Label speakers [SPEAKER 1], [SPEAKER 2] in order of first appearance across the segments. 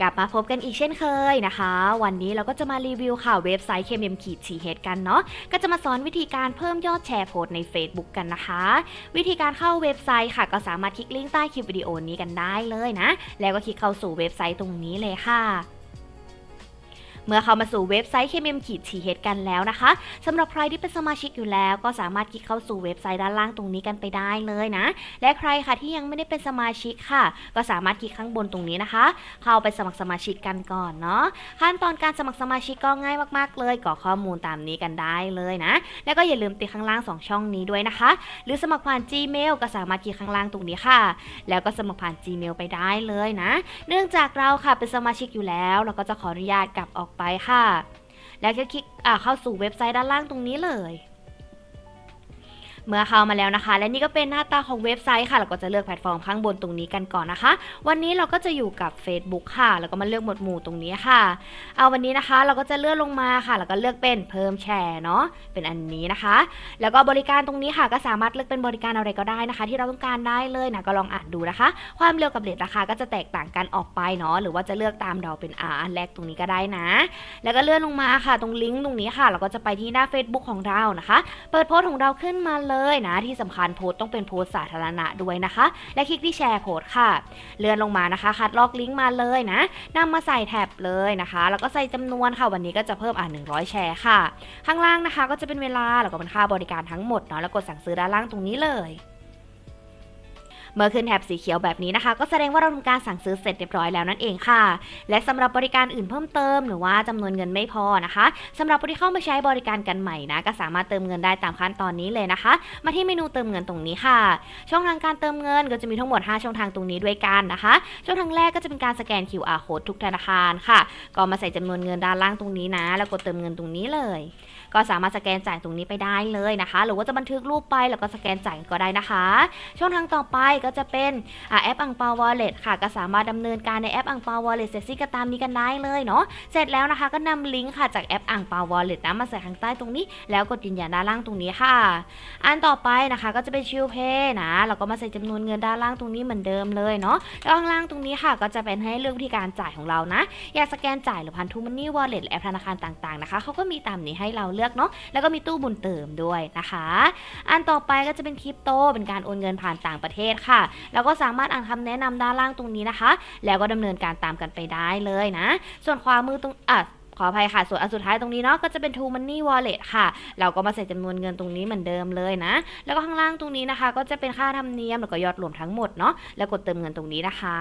[SPEAKER 1] กลับมาพบกันอีกเช่นเคยนะคะ วันนี้เราก็จะมารีวิวข่าวเว็บไซต์ KMM ขีดชีเฮดกันเนาะก็จะมาสอนวิธีการเพิ่มยอดแชร์โพสใน Facebook กันนะคะ วิธีการเข้าเว็บไซต์ค่ะ ก็สามารถคลิกลิงก์ใต้คลิปวิดีโอนี้กันได้เลยนะ แล้วก็คลิกเข้าสู่เว็บไซต์ตรงนี้เลยค่ะ เมื่อเข้ามาสู่เว็บไซต์ KMM ขีดชีเฮดกันแล้วนะคะสำหรับใครที่เป็นสมาชิกอยู่แล้วก็สามารถคลิกเข้าสู่เว็บไซต์ด้านล่างตรงนี้กันไปได้เลยนะ และใครค่ะที่ยังไม่ได้เป็นสมาชิกค่ะ ก็สามารถคลิกข้างบนตรงนี้นะคะ เข้าไปสมัครสมาชิกกันก่อนเนาะขั้นตอนการสมัครสมาชิกก็ง่ายมากๆเลยกรอกข้อมูลตามนี้กันได้เลยนะ แล้วก็อย่าลืมติดข้างล่าง 2 ช่องนี้ด้วยนะคะ หรือสมัครผ่าน Gmail ก็สามารถคลิกข้างล่างตรงนี้ค่ะ แล้วก็สมัครผ่าน Gmail ไปได้เลยนะ เนื่องจากเราค่ะเป็นสมาชิกอยู่แล้ว เราก็จะขออนุญาตกลับออกไปค่ะ แล้วก็คลิกอ่าเข้าสู่เว็บไซต์ด้านล่างตรงนี้เลย เมื่อเข้ามาแล้วนะคะ และนี่ก็เป็นหน้าตาของเว็บไซต์ค่ะ เราก็จะเลือกแพลตฟอร์มข้างบนตรงนี้กันก่อนนะคะ วันนี้เราก็จะอยู่กับ Facebook ค่ะ แล้วก็มาเลือกหมวดหมู่ตรงนี้ค่ะ เอาวันนี้นะคะ เราก็จะเลื่อนลงมาค่ะ แล้วก็เลือกเป็นเพิ่มแชร์เนาะ เป็นอันนี้นะคะ แล้วก็บริการตรงนี้ค่ะ ก็สามารถเลือกเป็นบริการอะไรก็ได้นะคะ ที่เราต้องการได้เลยนะ ก็ลองอ่านดูนะคะ ความเร็วกับเรทราคาก็จะแตกต่างกันออกไปเนาะ หรือว่าจะเลือกตามเราเป็น R อันแรกตรงนี้ก็ได้นะ แล้วก็เลื่อนลงมาค่ะ ตรงลิงก์ตรงนี้ค่ะ เราก็จะไปที่หน้า Facebook ของเรานะคะ เปิดโพสต์ของเราขึ้นมาเลยเลยนะ ที่สำคัญโพสต์ต้องเป็นโพสต์สาธารณะด้วยนะคะ และคลิกที่แชร์โพสต์ค่ะ เลื่อนลงมานะคะ คัดลอกลิงก์มาเลยนะนำมาใส่แท็บเลยนะคะ แล้วก็ใส่จำนวนค่ะ วันนี้ก็จะเพิ่มอ่าน100 แชร์ค่ะ ข้างล่างนะคะ ก็จะเป็นเวลาแล้วก็เป็นค่าบริการทั้งหมดเนาะแล้วกดสั่งซื้อด้านล่างตรงนี้เลย เมื่อขึ้นแถบสีเขียวแบบนี้นะคะ ก็แสดงว่าเราทำการสั่งซื้อเสร็จเรียบร้อยแล้วนั่นเองค่ะ และสำหรับบริการอื่นเพิ่มเติมหรือว่าจำนวนเงินไม่พอนะคะสำหรับผู้ที่เข้ามาใช้บริการกันใหม่นะ ก็สามารถเติมเงินได้ตามขั้นตอนนี้เลยนะคะ มาที่เมนูเติมเงินตรงนี้ค่ะ ช่องทางการเติมเงินก็จะมีทั้งหมด 5 ช่องทางตรงนี้ด้วยกันนะคะ ช่องทางแรกก็จะเป็นการสแกน QR code ทุกธนาคารค่ะ ก็มาใส่จำนวนเงินด้านล่างตรงนี้นะ แล้วกดเติมเงินตรงนี้เลย ก็สามารถสแกนจ่ายตรงนี้ไปได้เลยนะคะ หรือว่าจะบันทึกรูปไปแล้วก็สแกนจ่ายก็ได้นะคะ ช่องทางต่อไปก็จะเป็นอแอปอังเปาวอลเล็ตค่ะ ก็สามารถดำเนินการในแอปอังเปาวอลเล็ตเสร็จสิ้นก็ตามนี้กันได้เลยเนาะเสร็จแล้วนะคะก็นำลิงก์ค่ะจากแอปอังเปาวอลเล็ตนะมาใส่ข้างใต้ตรงนี้ แล้วกดยืนยันด้านล่างตรงนี้ค่ะ อันต่อไปนะคะก็จะเป็นชิลเพย์นะเราก็มาใส่จำนวนเงินด้านล่างตรงนี้เหมือนเดิมเลยเนาะแล้วข้างล่างตรงนี้ค่ะ ก็จะเป็นให้เลือกวิธีการจ่ายของเรานะ อยากสแกนจ่ายหรือพันทูมันนี่วอลเล็ตแอปธนาคารต่างๆนะคะเขาก็มีตามนี้ให้เราเลือกเนาะแล้วก็มีตู้บุญเติมด้วยนะคะ อันต่อไปก็จะเป็นคริปโตเป็นการโอนเงินผ่านต่างประเทศค่ะแล้วก็สามารถอ่านคำแนะนำด้านล่างตรงนี้นะคะ แล้วก็ดำเนินการตามกันไปได้เลยนะ ส่วนขวามือตรงอะขออภัยค่ะ ส่วนอันสุดท้ายตรงนี้เนาะก็จะเป็น True Money Wallet ค่ะ เราก็มาใส่จำนวนเงินตรงนี้เหมือนเดิมเลยนะ แล้วก็ข้างล่างตรงนี้นะคะ ก็จะเป็นค่าธรรมเนียมแล้วก็ยอดรวมทั้งหมดเนาะแล้วกดเติมเงินตรงนี้นะคะ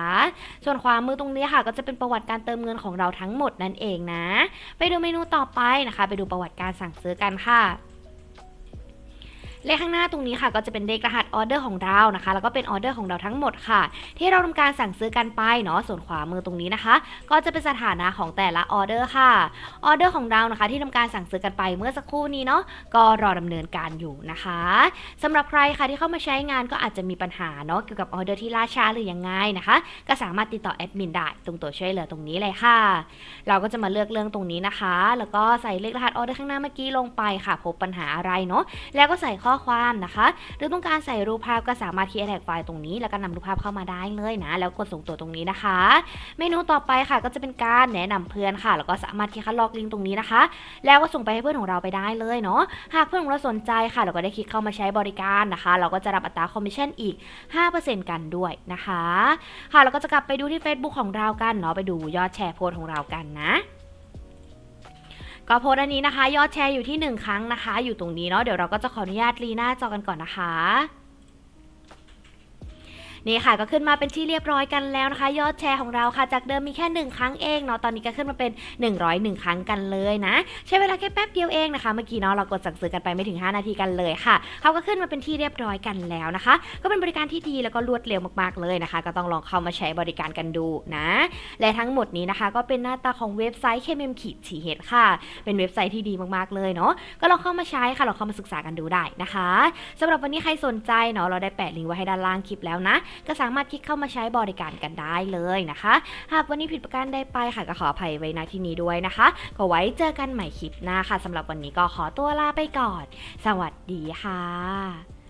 [SPEAKER 1] ส่วนขวามือตรงนี้ค่ะ ก็จะเป็นประวัติการเติมเงินของเราทั้งหมดนั่นเองนะ ไปดูเมนูต่อไปนะคะ ไปดูประวัติการสั่งซื้อกันค่ะ เลขข้างหน้าตรงนี้ค่ะ ก็จะเป็นเลขรหัสออเดอร์ของเรานะคะ แล้วก็เป็นออเดอร์ของเราทั้งหมดค่ะ ที่เราทำการสั่งซื้อกันไปเนาะส่วนขวามือตรงนี้นะคะ ก็จะเป็นสถานะของแต่ละออเดอร์ค่ะออเดอร์ของเรานะคะ ที่ทำการสั่งซื้อกันไปเมื่อสักครู่นี้เนาะก็รอดำเนินการอยู่นะคะสำหรับใครค่ะที่เข้ามาใช้งานก็อาจจะมีปัญหาเนาะเกี่ยวกับออเดอร์ที่ล่าช้าหรือยังไงนะคะ ก็สามารถติดต่อแอดมินได้ตรงตัวช่วยเหลือตรงนี้เลยค่ะ เราก็จะมาเลือกเรื่องตรงนี้นะคะ แล้วก็ใส่เลขรหัสออเดอร์ข้างหน้าเมื่อกี้ลงไปค่ะ พบปัญหาอะไรเนาะแล้วก็ใส่ข้อความนะคะ หรือต้องการใส่รูปภาพก็สามารถคีย์แท็กไฟล์ตรงนี้ แล้วก็นำรูปภาพเข้ามาได้เลยนะ แล้วกดส่งตัวตรงนี้นะคะ เมนูต่อไปค่ะก็จะเป็นการแนะนำเพื่อนค่ะ แล้วก็สามารถที่คัดลอกลิงก์ตรงนี้นะคะ แล้วก็ส่งไปให้เพื่อนของเราไปได้เลยเนาะ หากเพื่อนของเราสนใจค่ะเราก็ได้คลิกเข้ามาใช้บริการนะคะ เราก็จะรับอัตราคอมมิชชั่นอีก 5%กันด้วยนะคะ ค่ะเราก็จะกลับไปดูที่ Facebook ของเรากันเนาะไปดูยอดแชร์โพสต์ของเรากันนะ ก็โพสต์อันนี้นะคะ ยอดแชร์อยู่ที่ 1 ครั้งนะคะ อยู่ตรงนี้เนาะเดี๋ยวเราก็จะขออนุญาตรีหน้าจอกันก่อนนะคะ นี่ค่ะก็ขึ้นมาเป็นที่เรียบร้อยกันแล้วนะคะ ยอดแชร์ของเราค่ะ จากเดิมมีแค่ 1 ครั้งเองเนาะตอนนี้ก็ขึ้นมาเป็น 101 ครั้งกันเลยนะ ใช้เวลาแค่แป๊บเดียวเองนะคะเมื่อกี้เนาะเรากดสั่งซื้อกันไปไม่ถึง 5 นาทีกันเลยค่ะเขาก็ขึ้นมาเป็นที่เรียบร้อยกันแล้วนะคะ ก็เป็นบริการที่ดีแล้วก็รวดเร็วมากๆเลยนะคะ ก็ต้องลองเข้ามาใช้บริการกันดูนะ และทั้งหมดนี้นะคะ ก็เป็นหน้าตาของเว็บไซต์ KMM ขีดฉีเฮดค่ะ เป็นเว็บไซต์ที่ดีมากๆเลยเนาะก็ลองเข้ามาใช้ค่ะลองเข้ามาศึกษากันดูได้นะคะสำหรับวันนี้ใครสนใจเนาะเราได้แปะลิงก์ไว้ให้ด้านล่างคลิปแล้วนะก็สามารถคลิกเข้ามาใช้บริการกันได้เลยนะคะ หากวันนี้ผิดประการใดไปค่ะก็ขออภัยไว้ณที่นี้ด้วยนะคะ ก็ไว้เจอกันใหม่คลิปหน้าค่ะสำหรับวันนี้ก็ขอตัวลาไปก่อน สวัสดีค่ะ